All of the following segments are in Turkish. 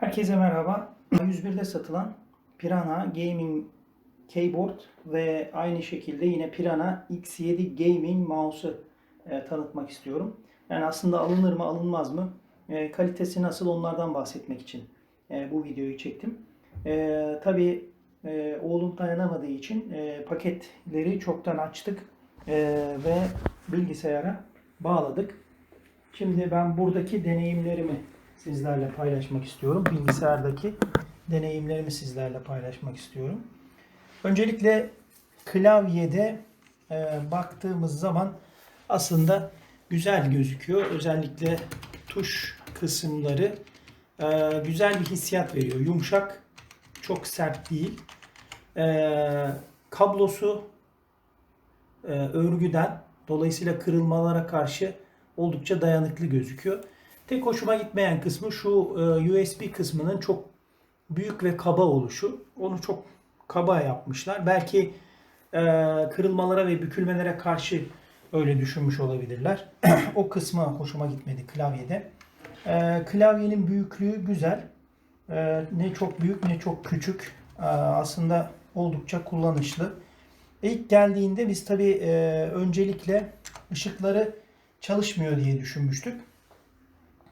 Herkese merhaba. 101'de satılan Pirana Gaming Keyboard ve aynı şekilde yine Pirana X7 Gaming Mouse'u e, tanıtmak istiyorum. Yani aslında alınır mı alınmaz mı? E, kalitesi nasıl onlardan bahsetmek için e, bu videoyu çektim. E, tabii e, oğlum dayanamadığı için e, paketleri çoktan açtık e, ve bilgisayara bağladık. Şimdi ben buradaki deneyimlerimi sizlerle paylaşmak istiyorum. Bilgisayardaki deneyimlerimi sizlerle paylaşmak istiyorum. Öncelikle klavyede e, baktığımız zaman aslında güzel gözüküyor. Özellikle tuş kısımları e, güzel bir hissiyat veriyor. Yumuşak, çok sert değil. E, kablosu e, örgüden dolayısıyla kırılmalara karşı oldukça dayanıklı gözüküyor. Tek hoşuma gitmeyen kısmı şu e, USB kısmının çok büyük ve kaba oluşu. Onu çok kaba yapmışlar. Belki e, kırılmalara ve bükülmelere karşı öyle düşünmüş olabilirler. o kısmı hoşuma gitmedi klavyede. E, klavyenin büyüklüğü güzel. Ne çok büyük ne çok küçük. Aslında oldukça kullanışlı. İlk geldiğinde biz tabii öncelikle ışıkları çalışmıyor diye düşünmüştük.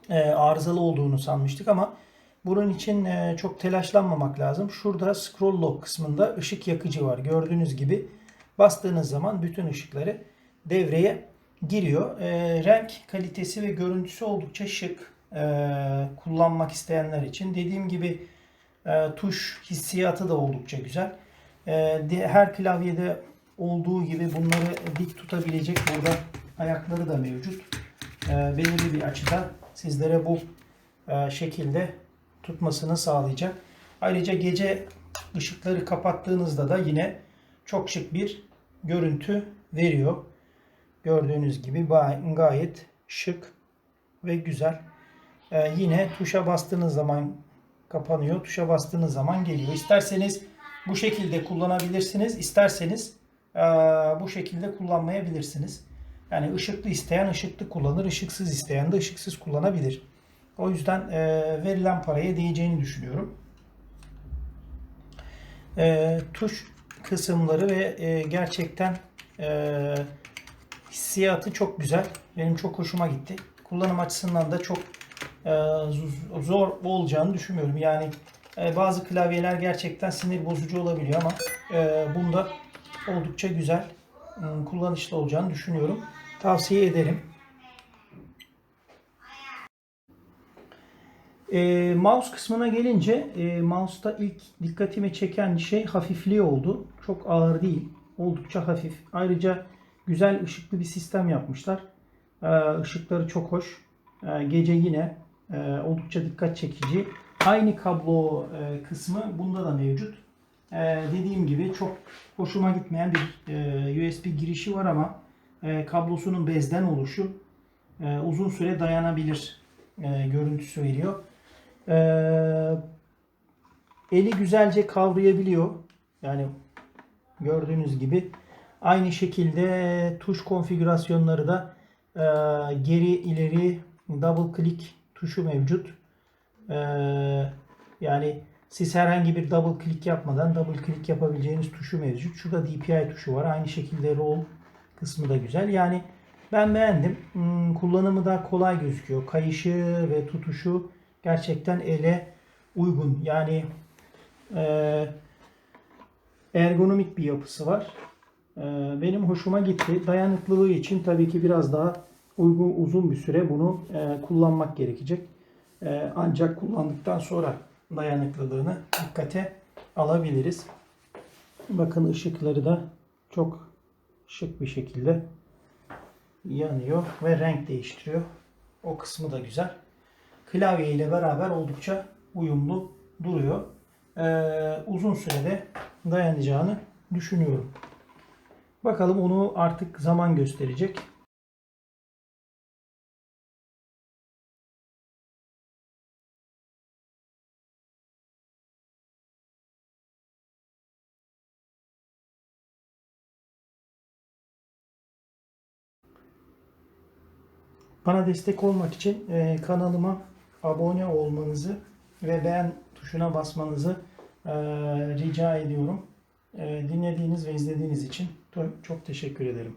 E, arızalı olduğunu sanmıştık ama bunun için e, çok telaşlanmamak lazım. Şurada scroll lock kısmında ışık yakıcı var. Gördüğünüz gibi bastığınız zaman bütün ışıkları devreye giriyor. E, renk kalitesi ve görüntüsü oldukça şık. E, kullanmak isteyenler için. Dediğim gibi e, tuş hissiyatı da oldukça güzel. E, her klavyede olduğu gibi bunları dik tutabilecek burada ayakları da mevcut. E, belirli bir açıda sizlere bu e, şekilde tutmasını sağlayacak. Ayrıca gece ışıkları kapattığınızda da yine çok şık bir görüntü veriyor. Gördüğünüz gibi gayet şık ve güzel. E, yine tuşa bastığınız zaman kapanıyor. Tuşa bastığınız zaman geliyor. İsterseniz bu şekilde kullanabilirsiniz. İsterseniz e, bu şekilde kullanmayabilirsiniz. Yani ışıklı isteyen ışıklı kullanır, ışıksız isteyen de ışıksız kullanabilir. O yüzden e, verilen paraya değeceğini düşünüyorum. E, tuş kısımları ve e, gerçekten e, hissiyatı çok güzel. Benim çok hoşuma gitti. Kullanım açısından da çok e, zor olacağını düşünmüyorum. Yani e, bazı klavyeler gerçekten sinir bozucu olabiliyor ama e, bunda oldukça güzel kullanışlı olacağını düşünüyorum. Tavsiye ederim. E, mouse kısmına gelince e, mouse'ta ilk dikkatimi çeken şey hafifliği oldu. Çok ağır değil. Oldukça hafif. Ayrıca güzel ışıklı bir sistem yapmışlar. E, ışıkları çok hoş. E, gece yine e, oldukça dikkat çekici. Aynı kablo e, kısmı bunda da mevcut. E, dediğim gibi çok hoşuma gitmeyen bir e, USB girişi var ama e, kablosunun bezden oluşu e, uzun süre dayanabilir e, görüntüsü veriyor. E, eli güzelce kavrayabiliyor. Yani gördüğünüz gibi aynı şekilde tuş konfigürasyonları da e, geri ileri double click tuşu mevcut. E, yani siz herhangi bir double click yapmadan double click yapabileceğiniz tuşu mevcut. Şurada DPI tuşu var. Aynı şekilde roll kısmı da güzel. Yani ben beğendim. Hmm, kullanımı da kolay gözüküyor. Kayışı ve tutuşu gerçekten ele uygun. Yani e, ergonomik bir yapısı var. E, benim hoşuma gitti. Dayanıklılığı için tabii ki biraz daha uygun uzun bir süre bunu e, kullanmak gerekecek. E, ancak kullandıktan sonra dayanıklılığını dikkate alabiliriz. Bakın ışıkları da çok şık bir şekilde yanıyor ve renk değiştiriyor. O kısmı da güzel. Klavye ile beraber oldukça uyumlu duruyor. Ee, uzun sürede dayanacağını düşünüyorum. Bakalım onu artık zaman gösterecek. Bana destek olmak için e, kanalıma abone olmanızı ve beğen tuşuna basmanızı e, rica ediyorum. E, dinlediğiniz ve izlediğiniz için çok teşekkür ederim.